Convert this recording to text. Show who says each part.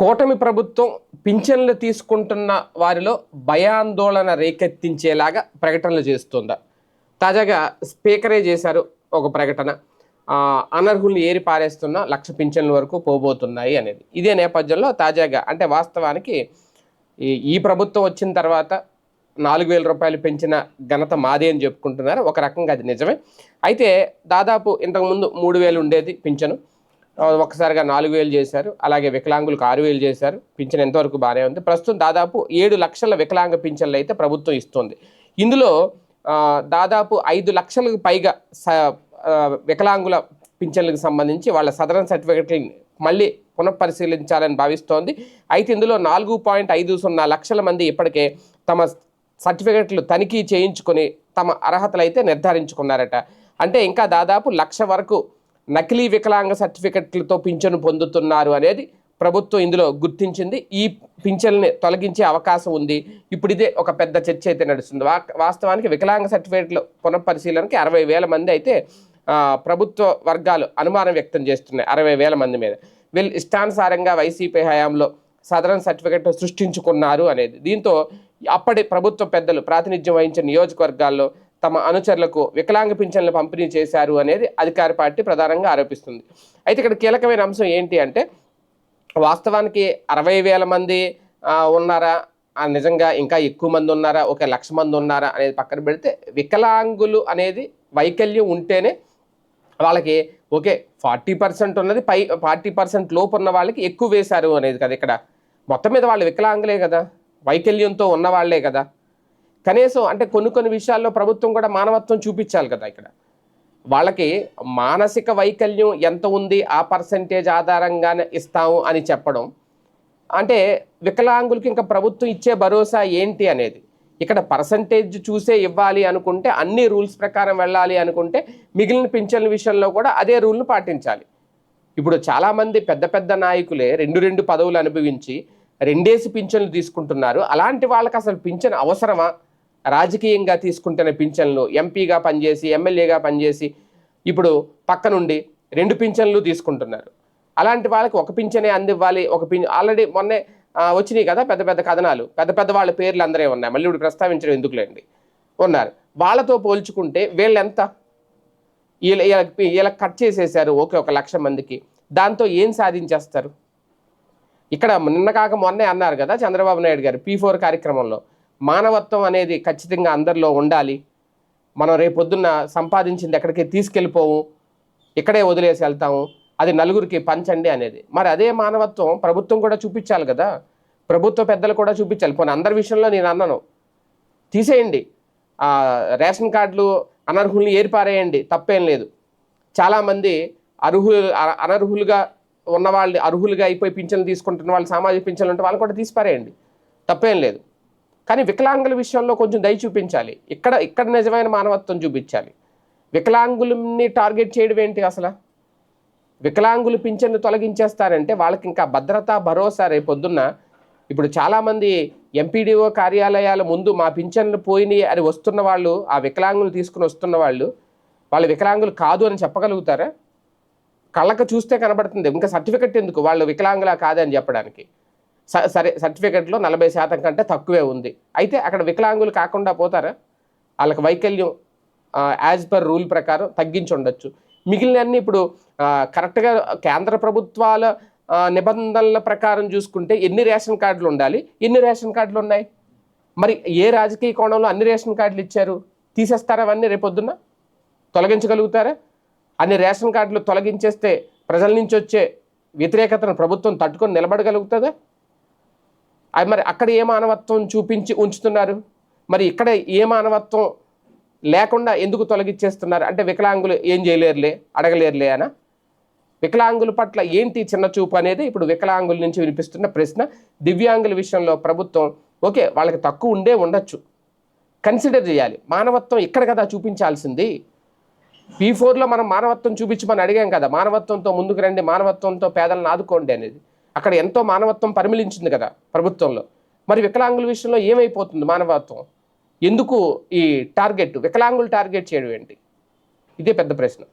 Speaker 1: కూటమి ప్రభుత్వం పింఛన్లు తీసుకుంటున్న వారిలో భయాందోళన రేకెత్తించేలాగా ప్రకటనలు చేస్తుందా. తాజాగా స్పీకరే చేశారు ఒక ప్రకటన. అనర్హుల్ని ఏరి పారేస్తున్న లక్ష పింఛన్ల వరకు పోబోతున్నాయి అనేది. ఇదే నేపథ్యంలో తాజాగా అంటే వాస్తవానికి ఈ ఈ ప్రభుత్వం వచ్చిన తర్వాత నాలుగు వేల రూపాయలు పెంచిన ఘనత మాదే అని చెప్పుకుంటున్నారు. ఒక రకంగా అది నిజమే. అయితే దాదాపు ఇంతకుముందు మూడు వేలు ఉండేది పింఛను. ఒక్కసారిగా నాలుగు వేలు చేశారు. అలాగే వికలాంగులకు ఆరు వేలు చేశారు. పింఛన్ ఎంతవరకు బాగానే ఉంది. ప్రస్తుతం దాదాపు ఏడు లక్షల వికలాంగ పింఛన్లు అయితే ప్రభుత్వం ఇస్తుంది. ఇందులో దాదాపు ఐదు లక్షలకు పైగా స వికలాంగుల పింఛన్లకు సంబంధించి వాళ్ళ సదరన్ సర్టిఫికెట్ని మళ్ళీ పునఃపరిశీలించాలని భావిస్తోంది. అయితే ఇందులో నాలుగు పాయింట్ ఐదు సున్నా లక్షల మంది ఇప్పటికే తమ సర్టిఫికెట్లు తనిఖీ చేయించుకొని తమ అర్హతలు అయితే నిర్ధారించుకున్నారట. అంటే ఇంకా దాదాపు లక్ష వరకు నకిలీ వికలాంగ సర్టిఫికెట్లతో పింఛను పొందుతున్నారు అనేది ప్రభుత్వం ఇందులో గుర్తించింది. ఈ పింఛన్ని తొలగించే అవకాశం ఉంది. ఇప్పుడు ఇదే ఒక పెద్ద చర్చ అయితే నడుస్తుంది. వా- వాస్తవానికి వికలాంగ సర్టిఫికేట్లు పునఃపరిశీలనకి అరవై వేల మంది అయితే ప్రభుత్వ వర్గాలు అనుమానం వ్యక్తం చేస్తున్నాయి. అరవై వేల మంది మీద. వీళ్ళు ఇష్టానుసారంగా వైసీపీ హయాంలో సదరన్ సర్టిఫికెట్ సృష్టించుకున్నారు అనేది. దీంతో అప్పటి ప్రభుత్వ పెద్దలు ప్రాతినిధ్యం వహించిన నియోజకవర్గాల్లో తమ అనుచరులకు వికలాంగ పింఛన్లు పంపిణీ చేశారు అనేది అధికార పార్టీ ప్రధానంగా ఆరోపిస్తుంది. అయితే ఇక్కడ కీలకమైన అంశం ఏంటి అంటే వాస్తవానికి అరవై వేల మంది ఉన్నారా? నిజంగా ఇంకా ఎక్కువ మంది ఉన్నారా? ఒక లక్ష మంది ఉన్నారా? అనేది పక్కన పెడితే వికలాంగులు అనేది వైకల్యం ఉంటేనే వాళ్ళకి ఓకే ఫార్టీ పర్సెంట్ ఉన్నది పై ఫార్టీ పర్సెంట్ లోపు ఉన్న వాళ్ళకి ఎక్కువ వేశారు అనేది కదా ఇక్కడ. మొత్తం మీద వాళ్ళు వికలాంగులే కదా? వైకల్యంతో ఉన్న వాళ్ళే కదా? కనీసం అంటే కొన్ని కొన్ని విషయాల్లో ప్రభుత్వం కూడా మానవత్వం చూపించాలి కదా ఇక్కడ. వాళ్ళకి మానసిక వైకల్యం ఎంత ఉంది ఆ పర్సంటేజ్ ఆధారంగానే ఇస్తాము అని చెప్పడం. అంటే వికలాంగులకి ఇంకా ప్రభుత్వం ఇచ్చే భరోసా ఏంటి అనేది. ఇక్కడ పర్సంటేజ్ చూసే ఇవ్వాలి అనుకుంటే అన్ని రూల్స్ ప్రకారం వెళ్ళాలి అనుకుంటే మిగిలిన పింఛన్ల విషయంలో కూడా అదే రూల్ను పాటించాలి. ఇప్పుడు చాలామంది పెద్ద పెద్ద నాయకులే రెండు రెండు పదవులు అనుభవించి రెండేసి పింఛన్లు తీసుకుంటున్నారు. అలాంటి వాళ్ళకి అసలు పింఛన్ అవసరమా? రాజకీయంగా తీసుకుంటున్న పింఛన్లు ఎంపీగా పనిచేసి ఎమ్మెల్యేగా పనిచేసి ఇప్పుడు పక్క నుండి రెండు పింఛన్లు తీసుకుంటున్నారు. అలాంటి వాళ్ళకి ఒక పింఛనే అందివ్వాలి ఒక పింఛ ఆల్రెడీ మొన్నే వచ్చినాయి కదా పెద్ద పెద్ద కథనాలు. పెద్ద పెద్ద వాళ్ళ పేర్లు అందరే ఉన్నాయి. మళ్ళీ ఇప్పుడు ప్రస్తావించడం ఎందుకులేండి? ఉన్నారు. వాళ్ళతో పోల్చుకుంటే వీళ్ళు ఎంత వీళ్ళకి వీళ్ళకి కట్ చేసేసారు ఓకే ఒక లక్ష మందికి. దాంతో ఏం సాధించేస్తారు? ఇక్కడ నిన్న కాక మొన్నే అన్నారు కదా చంద్రబాబు నాయుడు గారు పీ ఫోర్ కార్యక్రమంలో. మానవత్వం అనేది ఖచ్చితంగా అందరిలో ఉండాలి. మనం రేపొద్దున్న సంపాదించింది ఎక్కడికి తీసుకెళ్ళిపోవు. ఇక్కడే వదిలేసి వెళ్తాము అది నలుగురికి పంచండి అనేది. మరి అదే మానవత్వం ప్రభుత్వం కూడా చూపించాలి కదా. ప్రభుత్వ పెద్దలు కూడా చూపించాలి. పోనీ అందరి విషయంలో నేను అన్నాను. తీసేయండి. రేషన్ కార్డులు అనర్హుల్ని ఏర్పారేయండి. తప్పేం లేదు. చాలామంది అర్హు అనర్హులుగా ఉన్న వాళ్ళు అర్హులుగా అయిపోయి పింఛన్లు తీసుకుంటున్న వాళ్ళు సామాజిక పింఛన్లు ఉంటే వాళ్ళు కూడా తీసిపారేయండి. తప్పేం లేదు. కానీ వికలాంగుల విషయంలో కొంచెం దయ చూపించాలి. ఇక్కడ ఇక్కడ నిజమైన మానవత్వం చూపించాలి. వికలాంగులని టార్గెట్ చేయడం ఏంటి అసలు? వికలాంగులు పింఛన్ను తొలగించేస్తారంటే వాళ్ళకి ఇంకా భద్రత భరోసా రేపొద్దున్న ఇప్పుడు చాలామంది ఎంపీడీఓ కార్యాలయాల ముందు మా పింఛన్లు పోయినాయి అని వస్తున్న వాళ్ళు ఆ వికలాంగులు తీసుకుని వస్తున్న వాళ్ళు వాళ్ళు వికలాంగులు కాదు అని చెప్పగలుగుతారా? కళ్ళకు చూస్తే కనబడుతుంది. ఇంకా సర్టిఫికెట్ ఎందుకు? వాళ్ళు వికలాంగులా కాదని చెప్పడానికి. సరే సర్టిఫికెట్లో నలభై శాతం కంటే తక్కువే ఉంది. అయితే అక్కడ వికలాంగులు కాకుండా పోతారా? వాళ్ళకి వైకల్యం యాజ్ పర్ రూల్ ప్రకారం తగ్గించి ఉండొచ్చు. మిగిలినన్నీ ఇప్పుడు కరెక్ట్గా కేంద్ర ప్రభుత్వాల నిబంధనల ప్రకారం చూసుకుంటే ఎన్ని రేషన్ కార్డులు ఉండాలి? ఎన్ని రేషన్ కార్డులు ఉన్నాయి? మరి ఏ రాజకీయ కోణంలో అన్ని రేషన్ కార్డులు ఇచ్చారు? తీసేస్తారా అవన్నీ రేపొద్దున? తొలగించగలుగుతారా? అన్ని రేషన్ కార్డులు తొలగించేస్తే ప్రజల నుంచి వచ్చే వ్యతిరేకతను ప్రభుత్వం తట్టుకొని నిలబడగలుగుతుందా? అది మరి అక్కడ ఏ మానవత్వం చూపించి ఉంచుతున్నారు? మరి ఇక్కడ ఏ మానవత్వం లేకుండా ఎందుకు తొలగించేస్తున్నారు అంటే వికలాంగులు ఏం చేయలేరులే అడగలేరులే అనా? వికలాంగుల పట్ల ఏంటి చిన్న చూపు అనేది ఇప్పుడు వికలాంగుల నుంచి వినిపిస్తున్న ప్రశ్న. దివ్యాంగుల విషయంలో ప్రభుత్వం ఓకే వాళ్ళకి తక్కువ ఉండే ఉండొచ్చు. కన్సిడర్ చేయాలి. మానవత్వం ఇక్కడ కదా చూపించాల్సింది. పీ ఫోర్లో మనం మానవత్వం చూపించమని అడిగాం కదా. మానవత్వంతో ముందుకు రండి మానవత్వంతో పేదలను ఆదుకోండి అనేది. అక్కడ ఎంతో మానవత్వం పరిమళించింది కదా ప్రభుత్వంలో. మరి వికలాంగుల విషయంలో ఏమైపోతుంది మానవత్వం? ఎందుకు ఈ టార్గెట్ వికలాంగులు టార్గెట్ చేయడం ఏంటి? ఇదే పెద్ద ప్రశ్న.